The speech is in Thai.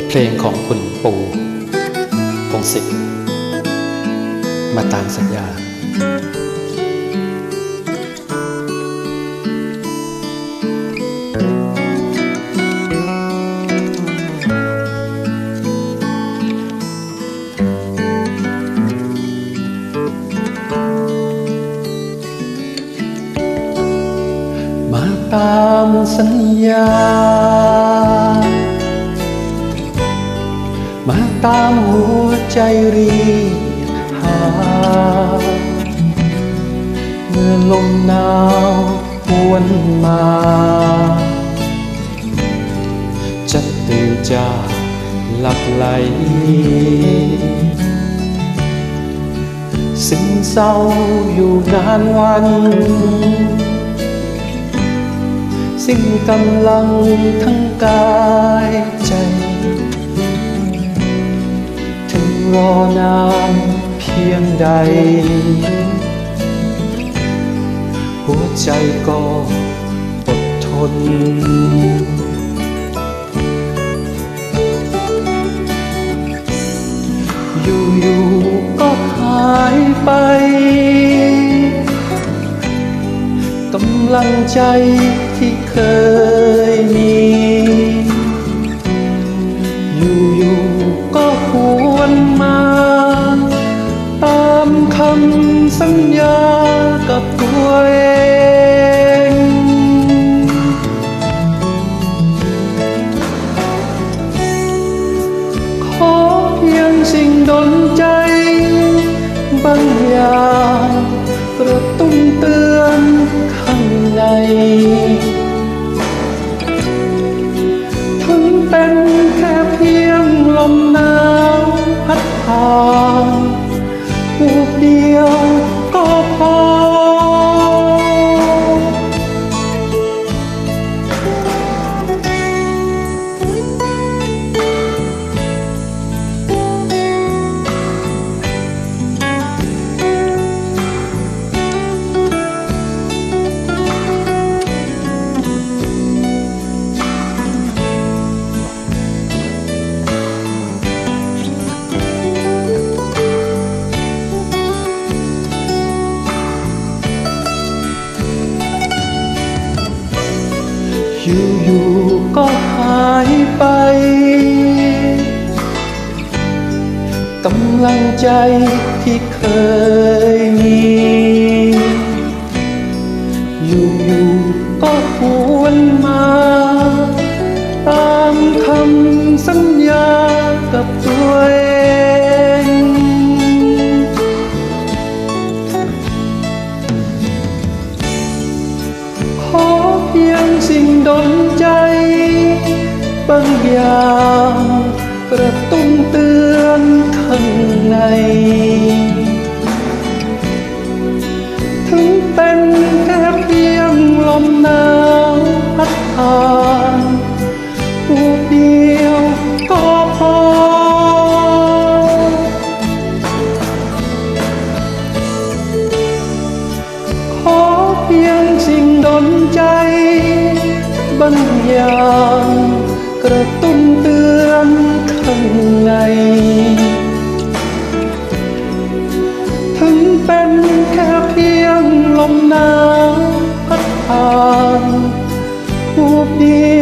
บทเพลงของคุณปูพงศิษฐ์มาตามสัญญา มาตามสัญญา มาตามหัวใจรีหา เมื่อลมหนาวหวนมา จะตื่นจากหลับไหล สิ่งเศร้าอยู่นานวัน สิ่งกำลังทั้งกาย รอนานเพียงใด หัวใจก็อดทน อยู่ๆก็หายไปกำลังใจที่เคยำสัญญากับตัวเองขอเพียงสิ่งดนใจ บางอย่างกระตุ้นเตือนข้างใน ถึงเป็นแค่เพียงลมหนาวพัดผ่าน อยู่ๆก็หายไป กำลังใจที่เคยมี อยู่ๆก็หวนมาตา สิ่งดนใจ บางอย่างกระตุ้นเตือนข้างใน บางอย่างกระตุ้นเตือนข้างในถึงเป็นแค่เพียงลมหนาวพัดผ่านวูบเดี